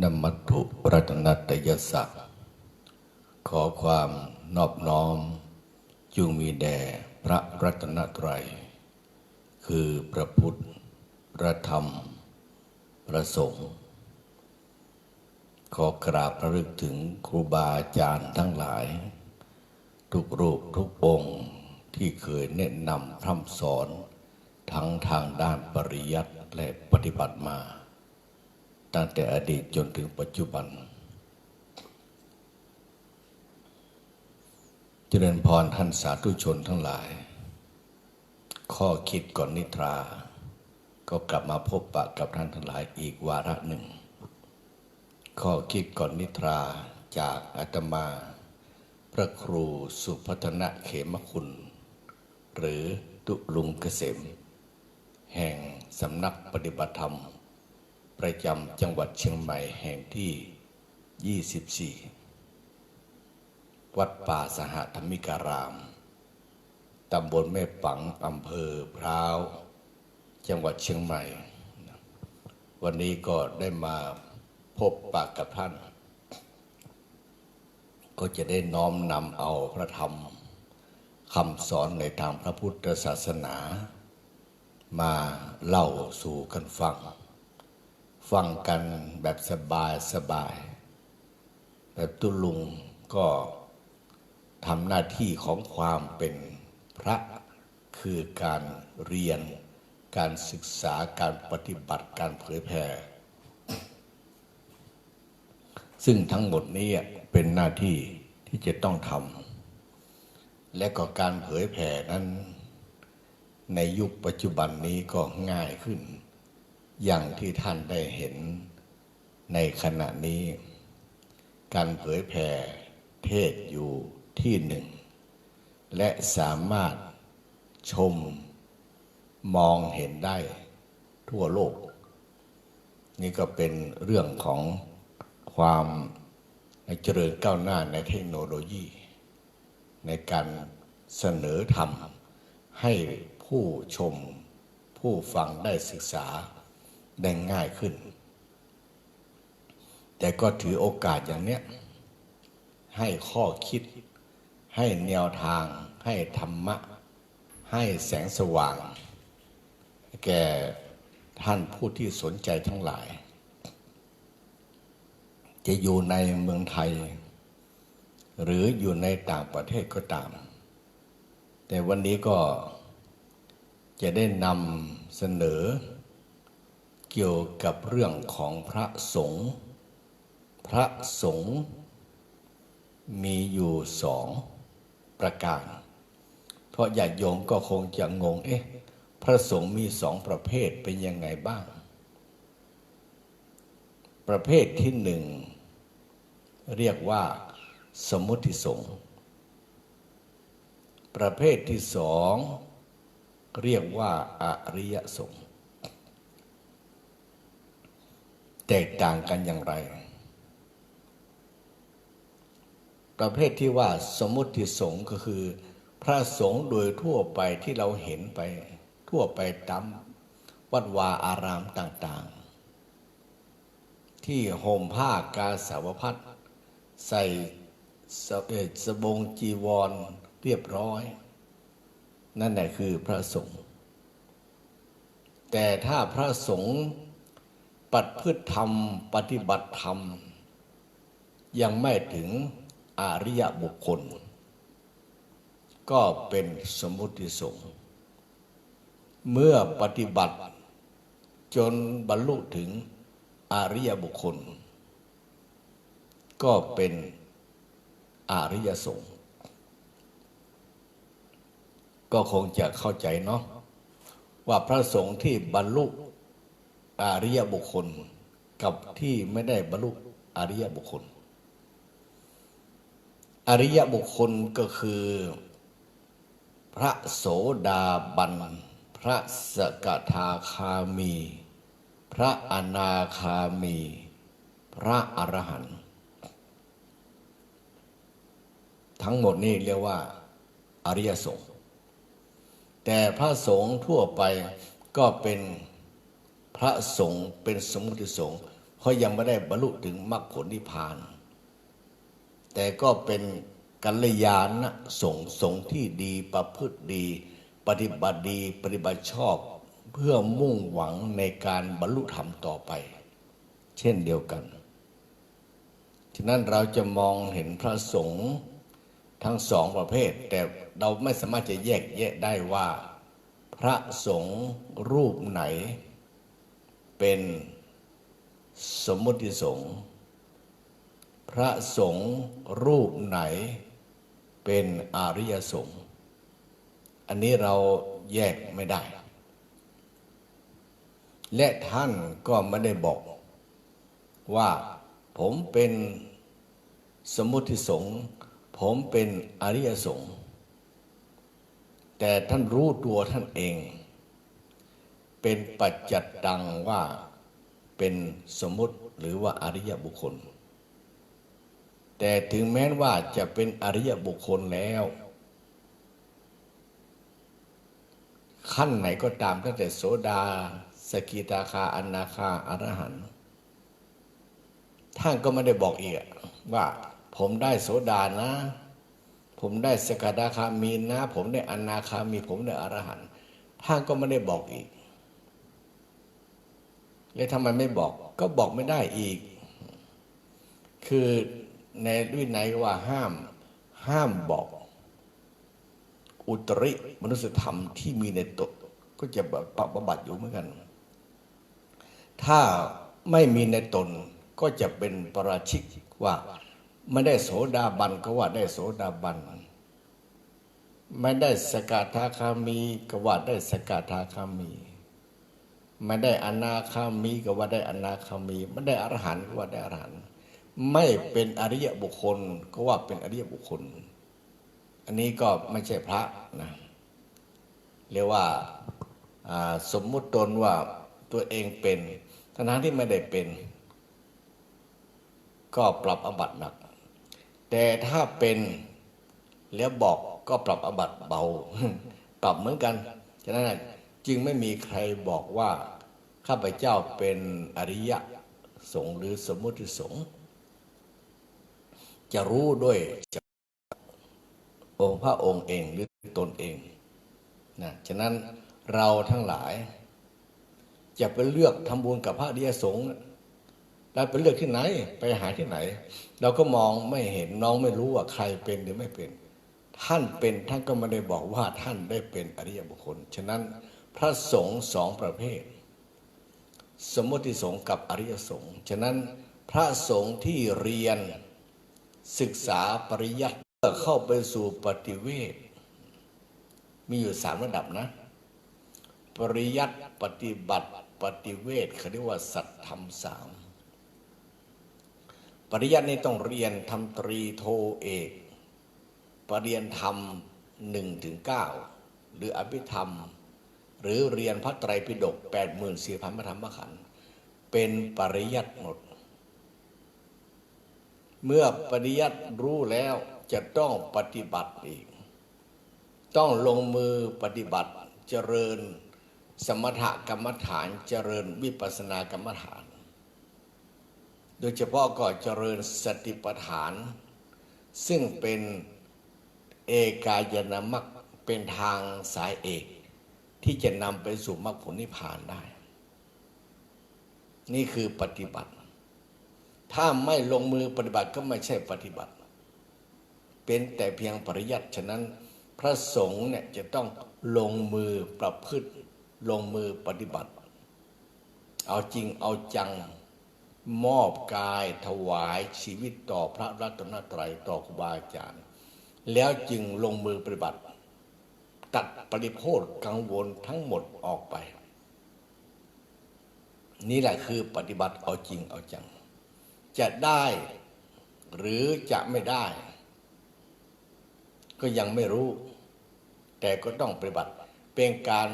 นมัตถุรัตนัตยศักดิ์ขอความนอบน้อมจุงมีแด่พระรัตนตรัย คือพระพุทธ พระธรรม พระสงฆ์ขอกราบระลึกถึงครูบาอาจารย์ทั้งหลาย ทุกรูปทุกองค์ที่เคยแนะนำพร่ำสอน ทั้งทางด้านปริยัติและปฏิบัติมา ตั้งแต่อดีตจนถึงปัจจุบัน เจริญพรท่านสาธุชนทั้งหลาย ข้อคิดก่อนนิทรา ก็กลับมาพบปะกับท่านทั้งหลายอีกวาระหนึ่ง ข้อคิดก่อนนิทราจากอาตมา พระครูสุพัฒนะเขมคุณ หรือตุลุงเกษม แห่งสำนักปฏิบัติธรรม ประจำจังหวัดเชียงใหม่แห่งที่ 24 วัดป่าสหธรรมิการาม ตำบลแม่ปังอำเภอพร้าว จังหวัดเชียงใหม่ วันนี้ก็ได้มาพบปากกับท่าน ก็จะได้น้อมนำเอาพระธรรมคำสอนในทางพระพุทธศาสนา มาเล่าสู่กันฟัง ฟังกันแบบสบายสบาย แบบตุลุงก็ทำหน้าที่ของความเป็นพระคือการเรียน การศึกษาการปฏิบัติการเผยแผ่ซึ่งทั้งหมดนี้เป็นหน้าที่ที่จะต้องทำและก็การเผยแผ่นั้น ในยุคปัจจุบันนี้ก็ง่ายขึ้น อย่างที่ท่านได้เห็นในขณะนี้ การเผยแผ่เทศอยู่ที่หนึ่ง และสามารถชมมองเห็นได้ทั่วโลก นี่ก็เป็นเรื่องของความเจริญก้าวหน้าในเทคโนโลยี ในการเสนอธรรมให้ผู้ชมผู้ฟังได้ศึกษา ได้ง่ายขึ้น แต่ก็ถือโอกาสอย่างเนี้ย ให้ข้อคิด ให้แนวทาง ให้ธรรมะ ให้แสงสว่าง แก่ท่านผู้ที่สนใจทั้งหลาย จะอยู่ในเมืองไทย หรืออยู่ในต่างประเทศก็ตาม แต่วันนี้ก็จะได้นำเสนอ เกี่ยวกับเรื่องของพระสงฆ์พระสงฆ์มีอยู่สองประการ เพราะญาติโยมก็คงจะงง เอ๊ะ พระสงฆ์มีสองประเภทเป็นยังไงบ้าง ประเภทที่หนึ่ง เรียกว่าสมุติสงฆ์ประเภทที่สอง เรียกว่าอริยสงฆ์ แตกต่างกันอย่างไร ประเภทที่ว่าสมมติสงฆ์ก็คือ พระสงฆ์โดยทั่วไปที่เราเห็นไป ทั่วไปตามวัดวาอารามต่างๆ ที่ห่มผ้ากาสาวพัดใส่สเสบงจีวรเรียบร้อย นั่นแหละคือพระสงฆ์แต่ถ้าพระสงฆ์ ปฏิพฤติธรรม ปฏิบัติธรรม ยังไม่ถึงอริยบุคคล ก็เป็นสมุติสงฆ์เมื่อปฏิบัติจนบรรลุถึงอริยบุคคล ก็เป็นอริยสงฆ์ก็คงจะเข้าใจเนาะว่าพระสงฆ์ที่บรรลุ อริยบุคคล กับที่ไม่ได้บรรลุอริยบุคคล อริยบุคคลก็คือ พระโสดาบัน พระสกทาคามี พระอนาคามี พระอรหันต์ทั้งหมดนี้เรียกว่า อริยสงฆ์แต่พระสงฆ์ทั่วไปก็เป็น พระสงฆ์เป็นสมุติสงฆ์เพราะยังไม่ได้บรรลุถึงมรรคผลนิพพาน แต่ก็เป็นกัลยาณสงฆ์สงฆ์ที่ดีประพฤติดี ปฏิบัติดีปฏิบัติชอบเพื่อมุ่งหวังในการบรรลุธรรมต่อไป เช่นเดียวกันฉะนั้นเราจะมองเห็นพระสงฆ์ทั้งสองประเภท แต่เราไม่สามารถจะแยกแยะได้ว่า พระสงฆ์รูปไหน เป็นสมมติสงฆ์พระสงฆ์รูปไหนเป็นอริยสงฆ์อันนี้เราแยกไม่ได้ และท่านก็ไม่ได้บอก ว่าผมเป็นสมมุติสงฆ์ผมเป็นอริยสงฆ์แต่ท่านรู้ตัวท่านเอง เป็นปัจจัดดังว่าเป็นสมมติหรือว่าอริยบุคคล แต่ถึงแม้ว่าจะเป็นอริยบุคคลแล้ว ขั้นไหนก็ตามตั้งแต่โสดา สกิตาคาอนาคาอรหันต์ท่านก็ไม่ได้บอกอีกว่าผมได้โสดานะ ผมได้สกทาคามีนะ ผมได้อนาคามีผมได้อรหันต์ท่านก็ไม่ได้บอกอีก แล้วทำไมไม่บอก ก็บอกไม่ได้อีก คือในวินัยว่าห้าม ห้ามบอก อุตริมนุสธรรมที่มีในตนก็จะปรับบัติอยู่เหมือนกัน ถ้าไม่มีในตนก็จะเป็นประราชิกว่าไม่ได้โสดาบันก็ว่าได้โสดาบันไม่ได้สกทาคามีก็ว่าได้สกทาคามี ไม่ได้อนาคามีก็ว่าได้อนาคามี ไม่ได้อรหันต์ก็ว่าได้อรหันต์ไม่เป็นอริยบุคคลก็ว่าเป็นอริยบุคคล อันนี้ก็ไม่ใช่พระนะเรียกว่าสมมุติตนว่าตัวเองเป็นทั้งที่ไม่ได้เป็น ก็ปรับอบัตหนัก แต่ถ้าเป็นแล้วบอกก็ปรับอบัตเบา ปรับเหมือนกันฉะนั้น จึงไม่มีใครบอกว่าข้าพเจ้าเป็นอริยะสงฆ์หรือสมมุติสงฆ์จะรู้ด้วยองค์พระองค์เองหรือตนเองนะฉะนั้นเราทั้งหลาย จะไปเลือกทำบุญกับพระอริยสงฆ์เราไปเลือกที่ไหน ไปหาที่ไหน เราก็มองไม่เห็นน้องไม่รู้ว่าใครเป็นหรือไม่เป็น ท่านเป็นท่านก็ไม่ได้บอกว่าท่านได้เป็นอริยบุคคล ฉะนั้น พระสงฆ์สองประเภท สมมติสงฆ์กับอริยสงฆ์ฉะนั้นพระสงฆ์ที่เรียนศึกษาปริยัติเพื่อเข้าไปสู่ปฏิเวทมีอยู่สามระดับนะ ปริยัติปฏิบัติปฏิเวทเขาเรียกว่าสัตธรรมสามปริยัตินี้ต้องเรียนทำตรีโทเอกปรริยนธรรมหนึ่งถึงเก้าหรืออภิธรรม หรือเรียนพระไตรปิฎกแปดหมื่นสี่พันพระธรรมขันธ์เป็นปริยัติหมด เมื่อปริยัติรู้แล้วจะต้องปฏิบัติอีก ต้องลงมือปฏิบัติเจริญสมถกรรมฐานเจริญวิปัสสนากรรมฐาน โดยเฉพาะก็เจริญสติปัฏฐาน ซึ่งเป็นเอกายนามักเป็นทางสายเอก ที่จะนำไปสู่มรรคผลนิพพานได้ นี่คือปฏิบัติ ถ้าไม่ลงมือปฏิบัติก็ไม่ใช่ปฏิบัติ เป็นแต่เพียงปริยัติฉะนั้นพระสงฆ์เนี่ยจะต้องลงมือประพฤติ ลงมือปฏิบัติ เอาจริงเอาจังมอบกายถวายชีวิตต่อพระรัตนตรัยต่อครูบาอาจารย์ แล้วจึงลงมือปฏิบัติ ตัดปริโภทกังวลทั้งหมดออกไป นี่แหละคือปฏิบัติเอาจริงเอาจัง จะได้หรือจะไม่ได้ ก็ยังไม่รู้ แต่ก็ต้องปฏิบัติเป็นการ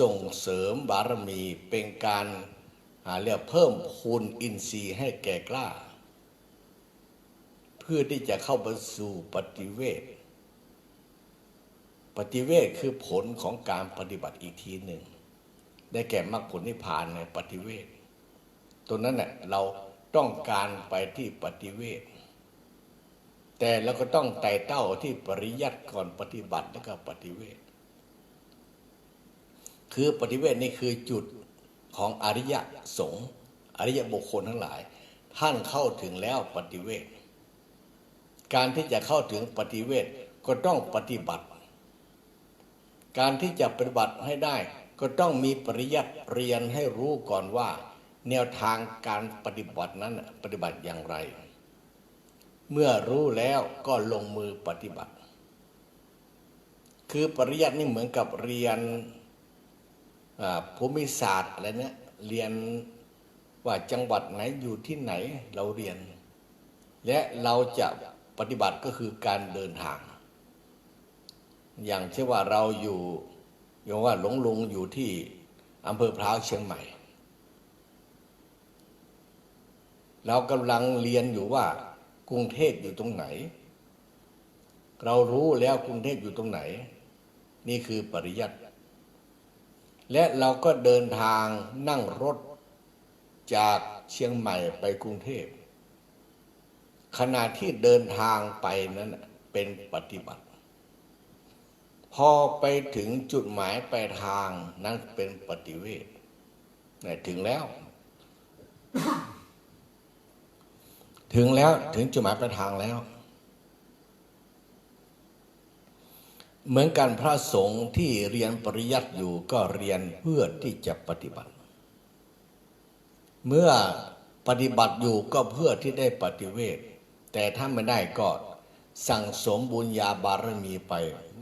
ส่งเสริมบารมีเป็นการหาเรียกเพิ่มพูนอินทรีย์ให้แก่กล้า เพื่อที่จะเข้าไปสู่ปฏิเวท ปฏิเวทคือผลของการปฏิบัติอีกทีหนึ่ง ได้แก่มรรคผลนิพพานในปฏิเวทตัวนั้นเน่ยเราต้องการไปที่ปฏิเวทแต่เราก็ต้องไต่เต้าที่ปริยัติก่อนปฏิบัติแล้วก็ปฏิเวทคือปฏิเวทนี่คือจุดของอริยสงฆ์อริยบุคคลทั้งหลาย ท่านเข้าถึงแล้วปฏิเวทการที่จะเข้าถึงปฏิเวทก็ต้องปฏิบัติ การที่จะปฏิบัติให้ได้ ก็ต้องมีปริยัติเรียนให้รู้ก่อนว่า แนวทางการปฏิบัตินั้นปฏิบัติอย่างไร เมื่อรู้แล้วก็ลงมือปฏิบัติ คือปริยัตินี่เหมือนกับเรียนภูมิศาสตร์อะไรเนี่ยเรียนว่าจังหวัดไหนอยู่ที่ไหนเราเรียน และเราจะปฏิบัติก็คือการเดินทาง อย่างเช่นว่าเราอยู่อย่างว่าหลงลุงอยู่ที่อำเภอพร้าวเชียงใหม่ เรากำลังเรียนอยู่ว่ากรุงเทพอยู่ตรงไหน เรารู้แล้วกรุงเทพอยู่ตรงไหน นี่คือปริยัติและเราก็เดินทางนั่งรถจากเชียงใหม่ไปกรุงเทพขณะที่เดินทางไปนั้นเป็นปฏิบัติ พอไปถึงจุดหมายปลายทางนั้นเป็นปฏิเวทถึงแล้ว ถึงแล้วถึงจุดหมายปลายทางแล้ว เหมือนกันพระสงฆ์ที่เรียนปริยัติอยู่ก็เรียนเพื่อที่จะปฏิบัติ เมื่อปฏิบัติอยู่ก็เพื่อที่ได้ปฏิเวทแต่ถ้าไม่ได้ก็ สั่งสมบุญญาบารมีไป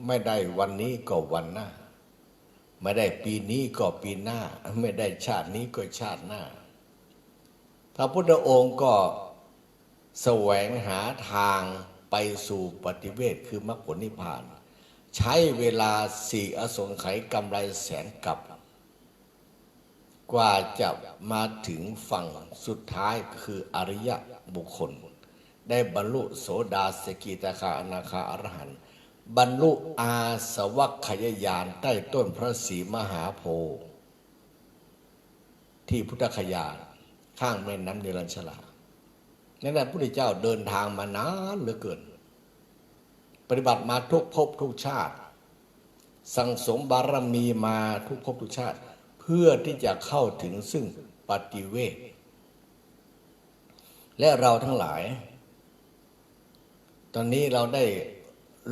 ไม่ได้วันนี้ก็วันหน้า ไม่ได้ปีนี้ก็ปีหน้า ไม่ได้ชาตินี้ก็ชาติหน้าพระพุทธองค์ก็แสวงหาทางไปสู่ปฏิเวทคือมรรคผลนิพพาน ใช้เวลาสี่อสงไขยกำไรแสนกับกว่าจะมาถึงฝั่งสุดท้ายคืออริยบุคคล ได้บรรลุโสดาสกิตาคาอนาคาอรหันต์บรรลุอาสวัคขยายานใต้ต้นพระศรีมหาโพธิ์ที่พุทธคยาข้างแม่น้ำเนรัญชลานั่นแหละพระพุทธเจ้าเดินทางมานานเหลือเกิน ปฏิบัติมาทุกภพทุกชาติ สังสมบารมีมาทุกภพทุกชาติ เพื่อที่จะเข้าถึงซึ่งปฏิเวทและเราทั้งหลาย ตอนนี้เราได้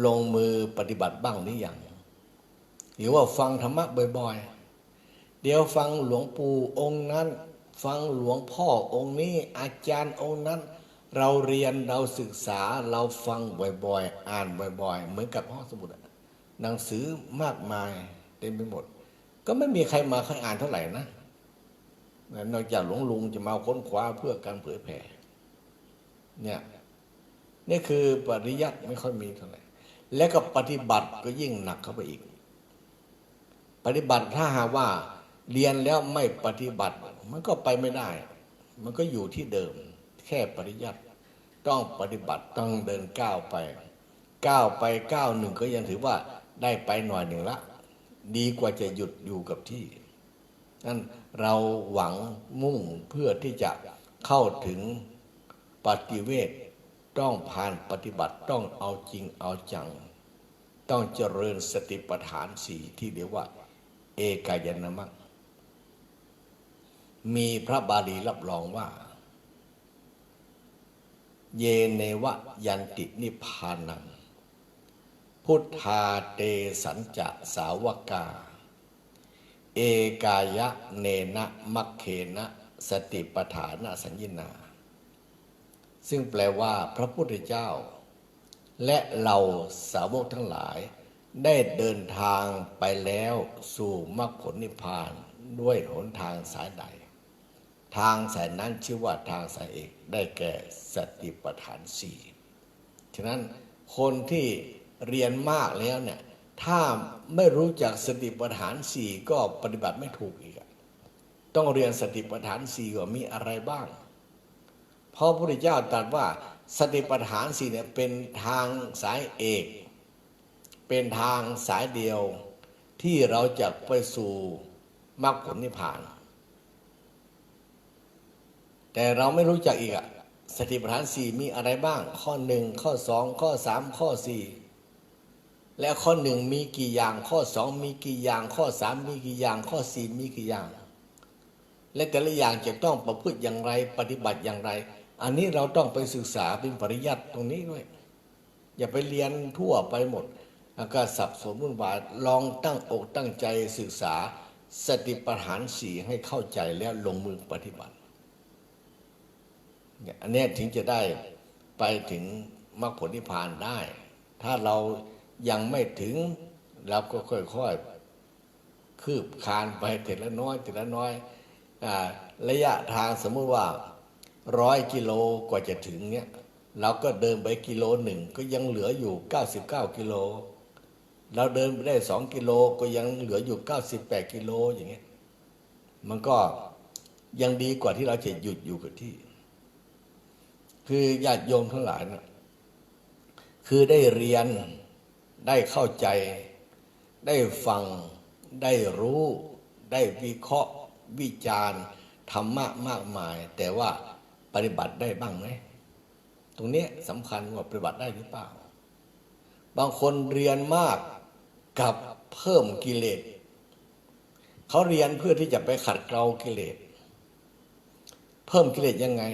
ลงมือปฏิบัติบ้างหรือยังหรือว่าฟังธรรมะบ่อยๆ เดี๋ยวฟังหลวงปู่องค์นั้น ฟังหลวงพ่อองค์นี้อาจารย์องค์นั้น เราเรียนเราศึกษาเราฟังบ่อยๆ อ่านบ่อย ๆ เหมือนกับห้องสมุดหนังสือมากมายเต็มไปหมด ก็ไม่มีใครมาค่อยอ่านเท่าไหร่นะนอกจากหลวงลุงจะมาค้นคว้าเพื่อการเผยแผ่เนี่ย นี่คือปริยัติไม่ค่อยมีเท่าไหร่แล้วก็ปฏิบัติก็ยิ่งหนักเข้าไปอีก ปฏิบัติถ้าหาว่าเรียนแล้วไม่ปฏิบัติ มันก็ไปไม่ได้ มันก็อยู่ที่เดิม แค่ปริยัติต้องปฏิบัติต้องเดินก้าวไปก้าวไปก้าวหนึ่งก็ยังถือว่าได้ไปหน่อยหนึ่งละ ดีกว่าจะหยุดอยู่กับที่นั่นเราหวังมุ่งเพื่อที่จะเข้าถึงปฏิเวท ต้องผ่านปฏิบัติต้องเอาจริงเอาจัง ต้องเจริญสติปัฏฐานสี่ที่เรียกว่า เอกายนามัคมีพระบาลีรับรองว่า เยเนวะยันตินิพานัง พุทธาเตสัญจะสาวกา เอกายะเนนะมัคเคนะ สติปฐานสัญญนา ซึ่งแปลว่าพระพุทธเจ้า และเราสาวกทั้งหลาย ได้เดินทางไปแล้วสู่มรรคผลนิพพานด้วยหนทางสายใด ทางสายนั้นชื่อว่าทางสายเอกได้แก่สติปัฏฐานสี่ฉะนั้นคนที่เรียนมากแล้วเนี่ยถ้าไม่รู้จักสติปัฏฐานสี่ก็ปฏิบัติไม่ถูกอีก ต้องเรียนสติปัฏฐานสี่ว่ามีอะไรบ้าง พราะพระพุทธเจ้าตรัสว่าสติปัฏฐานสี่เนี่ยเป็นทางสายเอก เป็นทางสายเดียวที่เราจะไปสู่มรรคผลนิพพาน แต่เราไม่รู้จักอีกอะสติปัฏฐานสี่มีอะไรบ้าง ข้อหนึ่งข้อสองข้อสามข้อสี่และข้อหนึ่งมีกี่อย่าง ข้อสองมีกี่อย่าง ข้อสามมีกี่อย่าง ข้อสี่มีกี่อย่าง และแต่ละอย่างจะต้องประพฤติอย่างไร ปฏิบัติอย่างไร อันนี้เราต้องไปศึกษาเป็นปริยัติตรงนี้ด้วย อย่าไปเรียนทั่วไปหมดแล้วก็สับสนวุ่นวายลองตั้งอกตั้งใจศึกษาสติปัฏฐานสี่ให้เข้าใจแล้วลงมือปฏิบัติเนี่ยอันนี้ถึงจะได้ไปถึงมรรคผลนิพพานได้ ถ้าเรายังไม่ถึงเราก็ค่อยๆ คืบคานไปทีละน้อยทีละน้อยอาระยะทางสมมติว่า ร้อยกิโลกว่าจะถึงเนี่ยเราก็เดินไปกิโลหนึ่งก็ยังเหลืออยู่ 99 กิโล เราเดินไปได้สองกิโลก็ยังเหลืออยู่ 98 กิโลอย่างเงี้ยมันก็ยังดีกว่าที่เราจะหยุดอยู่กับที่ คือญาติโยมทั้งหลายนะคือได้เรียนได้เข้าใจ ได้ฟัง ได้รู้ ได้วิเคราะห์ วิจารณ์ธรรมะมากมาย แต่ว่า ปฏิบัติได้บ้างไหมตรงนี้สำคัญว่าปฏิบัติได้หรือเปล่า บางคนเรียนมากกับเพิ่มกิเลสเขาเรียนเพื่อที่จะไปขัดเกลากิเลสเพิ่มกิเลสยังไง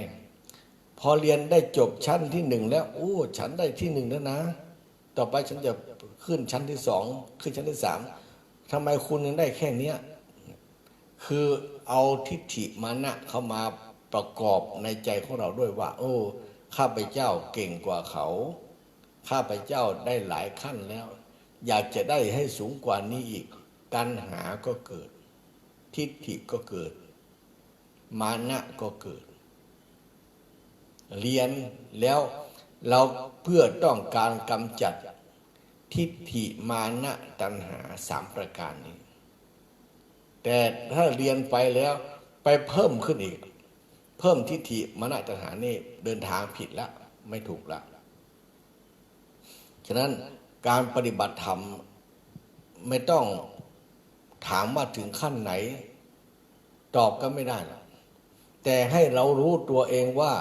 พอเรียนได้จบชั้นที่หนึ่งแล้วโอ้ฉันได้ที่หนึ่งแล้วนะ ต่อไปฉันจะขึ้นชั้นที่สองขึ้นชั้นที่สามทำไมคุณยังได้แค่เนี้ยคือเอาทิฏฐิมานะเข้ามา ประกอบในใจของเราด้วยว่า โอ้ ข้าพเจ้าเก่งกว่าเขา ข้าพเจ้าได้หลายขั้นแล้ว อยากจะได้ให้สูงกว่านี้อีก ตัณหาก็เกิด ทิฏฐิก็เกิด มานะก็เกิด เรียนแล้วเราเพื่อต้องการกำจัดทิฏฐิมานะตัณหาสามประการนี้ แต่ถ้าเรียนไปแล้วไปเพิ่มขึ้นอีก เพิ่มทิฏฐิมานะตัณหานี่เดินทางผิดแล้วไม่ถูกแล้วฉะนั้นการปฏิบัติธรรมไม่ต้องถามว่าถึงขั้นไหน ตอบก็ไม่ได้หรอกแต่ให้เรารู้ตัวเองว่า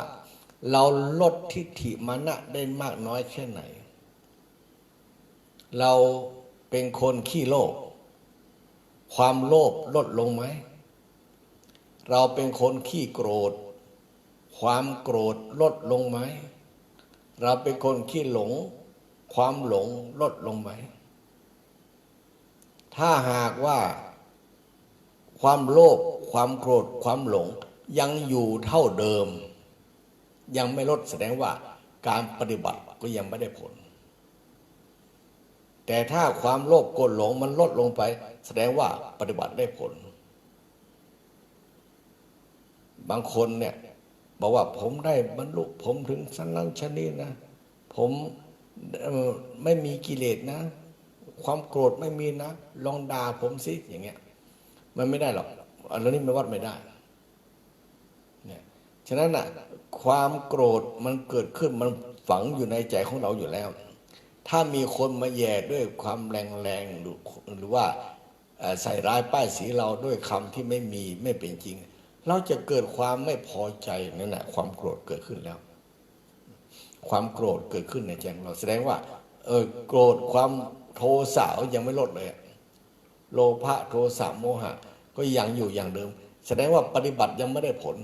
เราลดทิฏฐิมานะได้มากน้อยแค่ไหน เราเป็นคนขี้โลภความโลภลดลงไหม เราเป็นคนขี้โกรธ ความโกรธลดลงไหม เราเป็นคนขี้หลง ความหลงลดลงไหม ถ้าหากว่า ความโลภความโกรธความหลง ยังอยู่เท่าเดิม ยังไม่ลดแสดงว่าการปฏิบัติก็ยังไม่ได้ผล แต่ถ้าความโลภโกรธหลงมันลดลงไป แสดงว่าปฏิบัติได้ผล บางคนเนี่ย บอกว่าผมได้บรรลุผมถึงสันนั้นชนนี้นะ ผมไม่มีกิเลสนะ ความโกรธไม่มีนะ ลองด่าผมสิอย่างเงี้ย มันไม่ได้หรอกอันนี้มันวัดไม่ได้เนี่ยฉะนั้นอะความโกรธมันเกิดขึ้นมันฝังอยู่ในใจของเราอยู่แล้ว ถ้ามีคนมาแย่ด้วยความแรงๆหรือว่าใส่ร้ายป้ายสีเราด้วยคำที่ไม่มีไม่เป็นจริง เราจะเกิดความไม่พอใจนั่นแหละความโกรธเกิดขึ้นแล้ว ความโกรธเกิดขึ้นในใจของเราแสดงว่า เออโกรธความโทสะยังไม่ลดเลย โลภะโทสะโมหะ ก็ยังอยู่อย่างเดิม แสดงว่าปฏิบัติยังไม่ได้ผล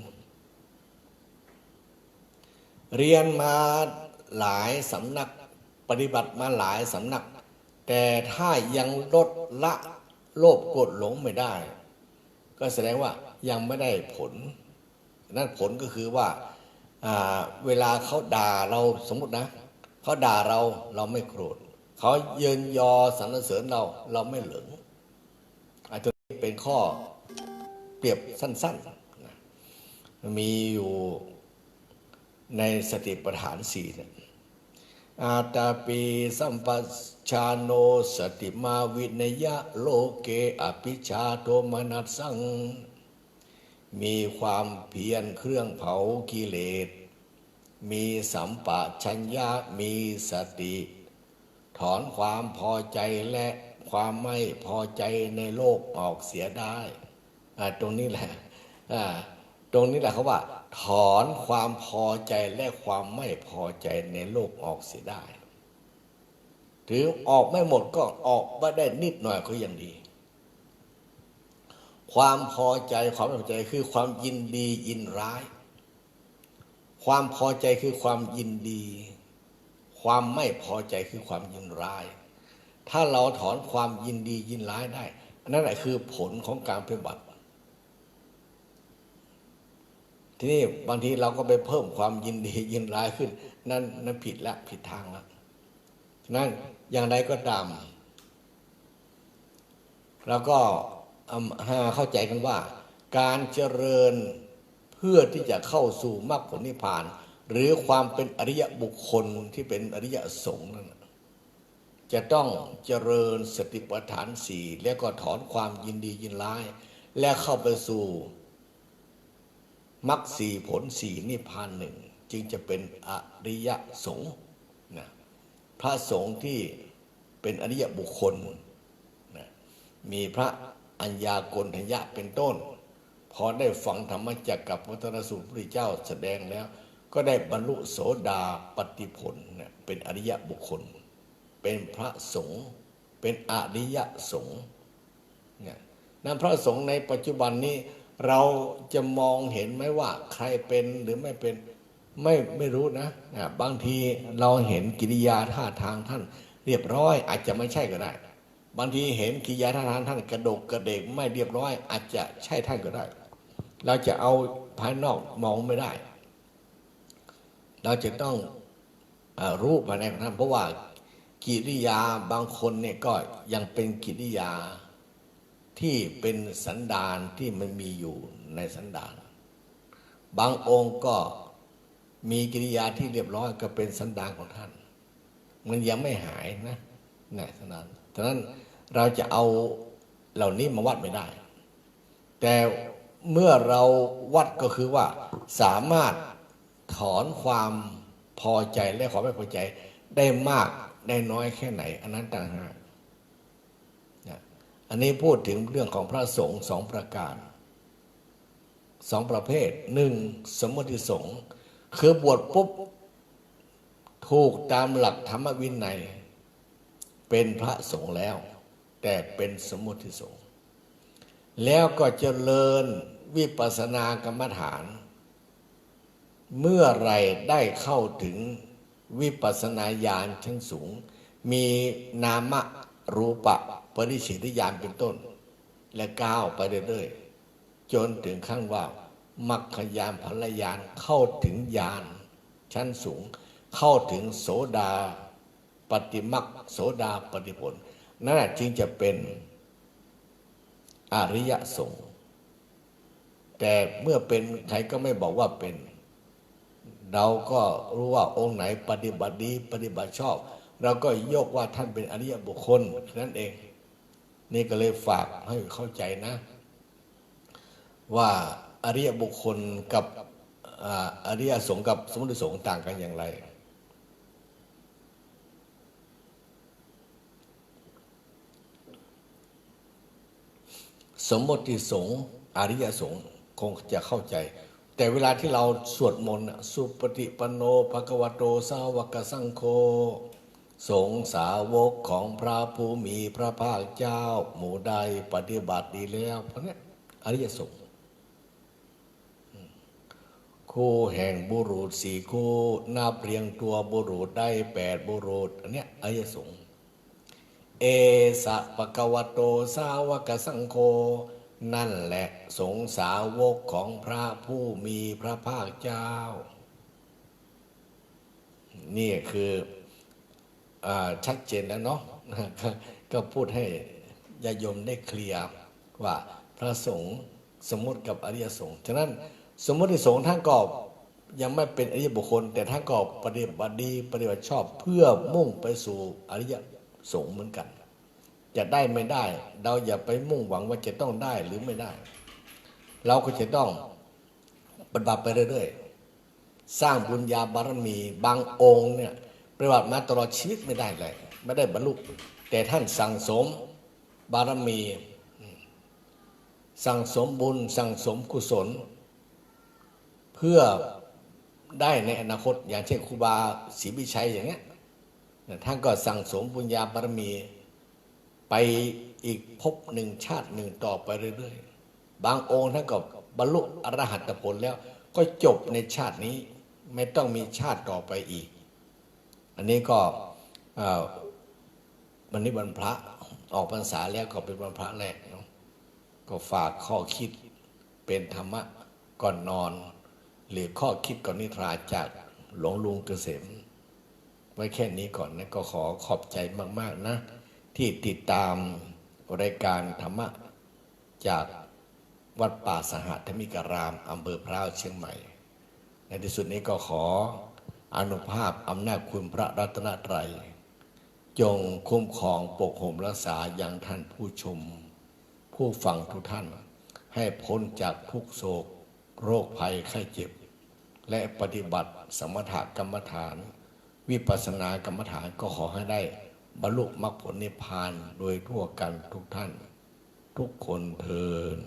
เรียนมาหลายสำนัก ปฏิบัติมาหลายสำนัก แต่ถ้ายังลดละโลภโกรธหลงไม่ได้ ก็แสดงว่า ยังไม่ได้ผล นั่นผลก็คือว่าเวลาเขาด่าเราสมมตินะเขาด่าเราเราไม่โกรธเขาเยินยอสรรเสริญเราเราไม่เหลิงอันนี้เป็นข้อเปรียบสั้นๆนะมีอยู่ในสติปัฏฐานสี่เนี่ยอาตาปีสัมปชาโนสติมาวินยะโลเกอภิชาโทมนัสสัง มีความเพียรเครื่องเผากิเลส มีสัมปะชัญญะมีสติ ถอนความพอใจและความไม่พอใจในโลกออกเสียได้ ตรงนี้แหละตรงนี้แหละเขาว่า ถอนความพอใจและความไม่พอใจในโลกออกเสียได้ถึงออกไม่หมดก็ออกมาได้นิดหน่อยก็ยังดี ความพอใจความไม่พอใจคือความยินดียินร้าย ความพอใจคือความยินดี ความไม่พอใจคือความยินร้าย ถ้าเราถอนความยินดียินร้ายได้อันนั่นแหละคือผลของการปฏิบัติ ทีนี้บางทีเราก็ไปเพิ่มความยินดียินร้ายขึ้น นั่นนั่นผิดละผิดทางละนั่นอย่างไรก็ตามเราก็ เอาเข้าใจกันว่า การเจริญเพื่อที่จะเข้าสู่มรรคผลนิพพาน หรือความเป็นอริยบุคคลที่เป็นอริยสงฆ์นั่นจะต้องเจริญสติปัฏฐานสี่แล้วก็ถอนความยินดียินร้าย และเข้าไปสู่มรรคสี่ผลสี่นิพพานหนึ่งจึงจะเป็นอริยสงฆ์นะพระสงฆ์ที่เป็นอริยบุคคลนะมีพระ อัญญาโกณทัญญะเป็นต้น พอได้ฟังธรรมจักรกับพระธรสูตรพระเจ้าแสดงแล้ว ก็ได้บรรลุโสดาปฏิผลนเป็นอริยบุคคล เป็นพระสงฆ์เป็นอริยสงฆ์เนี่ยนั้นพระสงฆ์ในปัจจุบันนี้เราจะมองเห็นไหมว่าใครเป็นหรือไม่เป็นไม่ไม่รู้นะบางทีเราเห็นกิริยาท่าทางท่าน เรียบร้อยอาจจะไม่ใช่ก็ได้ บางทีเห็นกิริยาท่าทางท่านกระโดกกระเดกไม่เรียบร้อย อาจจะใช่ท่านก็ได้ เราจะเอาภายนอกมองไม่ได้ เราจะต้องอรู้ภายในของท่านเพราะว่ากิริยาบางคนเนี่ยก็ยังเป็นกิริยาที่เป็นสันดานที่มันมีอยู่ในสันดาน บางองค์ก็มีกิริยาที่เรียบร้อยก็เป็นสันดานของท่าน มันยังไม่หายนะนะสันดานฉะนั้น เราจะเอาเหล่านี้มาวัดไม่ได้ แต่เมื่อเราวัดก็คือว่าสามารถถอนความพอใจและความไม่พอใจได้มากได้น้อยแค่ไหน อันนั้นต่างหากอันนี้พูดถึงเรื่องของพระสงฆ์สองประการสองประเภทหนึ่งสมมติสงฆ์คือบวชปุ๊บ ถูกตามหลักธรรมวินัย เป็นพระสงฆ์แล้ว แต่เป็นสมมติสงฆ์แล้วก็เจริญวิปัสสนากรรมฐาน เมื่อไรได้เข้าถึงวิปัสสนาญาณชั้นสูง มีนามะรูปะปริชิทญาณเป็นต้น และก้าวไปเรื่อยๆจนถึงขั้นว่ามัคคยานพลยานเข้าถึงญาณชั้นสูง เข้าถึงโสดาปฏิมักโสดาปฏิผล นั่นแหละจึงจะเป็นอริยสงฆ์แต่เมื่อเป็นใครก็ไม่บอกว่าเป็น เราก็รู้ว่าองค์ไหนปฏิบัติดีปฏิบัติชอบ เราก็ยกว่าท่านเป็นอริยบุคคลนั่นเอง นี่ก็เลยฝากให้เข้าใจนะ ว่าอริยบุคคลกับออริยสงฆ์กับสมมติสงฆ์ต่างกันอย่างไร สมมติสงฆ์อริยสงฆ์คงจะเข้าใจ แต่เวลาที่เราสวดมนต์สุปฏิปันโนภะควโตสาวกสังโฆสงสาวกของพระผู้มีพระภาคเจ้า หมู่ใดปฏิบัติดีแล้ว เพราะนี้อริยสงฆ์คู่แห่งบุรุษสี่คู่นับเรียงตัวบุรุษได้แปดบุรุษ อันนี้อริยสงฆ์ เอสะปะกวโตสาวกสังโฆนั่นแหละสงสาวกของพระผู้มีพระภาคเจ้า นี่คืออชัดเจนแล้วเนาะก็พูดให้ญาโยมได้เคลียร์ว่าพระสงฆ์สมมติกับอริยสงฆ์ฉะนั้นสมมติสงฆ์ท่านก็ยังไม่เป็นอริยบุคคล แต่ท่านก็ปฏิบัติดีปฏิบัติชอบเพื่อมุ่งไปสู่อริย สูงเหมือนกัน จะได้ไม่ได้ เราอย่าไปมุ่งหวังว่าจะต้องได้หรือไม่ได้ เราก็จะต้องปฏิบัติไปเรื่อยๆ สร้างบุญญาบารมีบางองค์เนี่ยปฏิบัติมาตลอดชีวิตไม่ได้เลย ไม่ได้บรรลุแต่ท่านสั่งสมบารมี สั่งสมบุญ สั่งสมกุศล เพื่อได้ในอนาคตอย่างเช่นครูบาศรีวิชัยอย่างเงี้ย ท่านก็สั่งสมบุญญาบารมีไปอีกภพหนึ่งชาติหนึ่งต่อไปเรื่อยๆ บางองค์ท่านก็บรรลุอรหัตผลแล้ว ก็จบในชาตินี้ไม่ต้องมีชาติต่อไปอีก อันนี้ก็วันนี้วันพระออกพรรษาแล้วก็เป็นวันพระแรกเนาะก็ฝากข้อคิดเป็นธรรมะก่อนนอน หรือข้อคิดก่อนนิทราจากหลวงลุงเกษม ไว้แค่นี้ก่อนนะก็ขอขอบใจมาก ๆ นะ ที่ติดตามรายการธรรมะ จากวัดป่าสหธรรมิการามอำเภอพร้าวเชียงใหม่ ในที่สุดนี้ก็ขออนุภาพอำนาจคุณพระรัตนตรัย จงคุ้มครองปกห่มรักษาอย่างท่านผู้ชม ผู้ฟังทุกท่าน ให้พ้นจากทุกโศก โรคภัยไข้เจ็บ และปฏิบัติสมถกรรมฐาน วิปัสสนากรรมฐานก็ขอให้ได้ บรรลุมรรคผลนิพพานโดยทั่วกันทุกท่าน ทุกคนเทิน